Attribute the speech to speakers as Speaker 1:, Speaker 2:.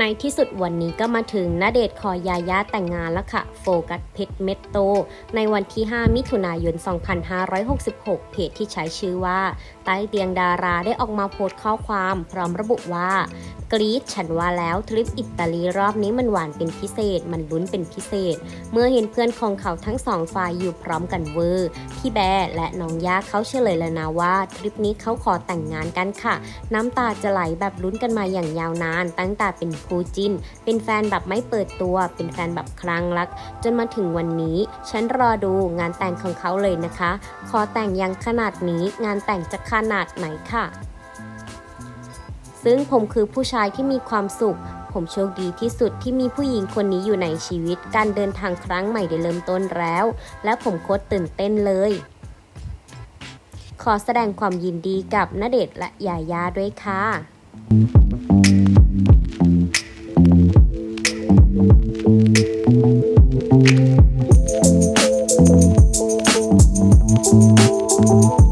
Speaker 1: ในที่สุดวันนี้ก็มาถึงณเดชน์ขอยายาแต่งงานแล้วค่ะ โฟกัสเพชรเม็ดโต ในวันที่ 5 มิถุนายน 2566 เพจที่ใช้ชื่อว่า ใต้เตียงดาราได้ออกมาโพสต์ข้อความพร้อมระบุว่ากรี๊ดฉันว่าแล้วทริปอิตาลีรอบนี้มันหวานเป็นพิเศษ มันลุ้นเป็นพิเศษ เมื่อเห็นเพื่อนของเขาทั้งสองฝ่ายอยู่พร้อมกันเวอร์พี่แบร์และน้องย่าเขาเฉลยแล้วนะว่าทริปนี้เขาขอแต่งงานกันค่ะ น้ำตาจะไหลแบบลุ้นกันมาอย่างยาวนาน ตั้งแต่เป็นคู่จิ้น เป็นแฟนแบบไม่เปิดตัว เป็นแฟนแบบคลั่งรัก จนมาถึงวันนี้ ฉันรอดูงานแต่งของเขาเลยนะคะ ขอแต่งยังขนาดนี้งานแต่งจะขนาดไหนค่ะ ซึ่งผมคือผู้ชายที่มีความสุขผมโชคดีที่สุดที่มีผู้หญิงคนนี้อยู่ในชีวิต การเดินทางครั้งใหม่ได้เริ่มต้นแล้ว และผมโคตรตื่นเต้นเลย ขอแสดงความยินดีกับณเดชและยายาด้วยค่ะ Thank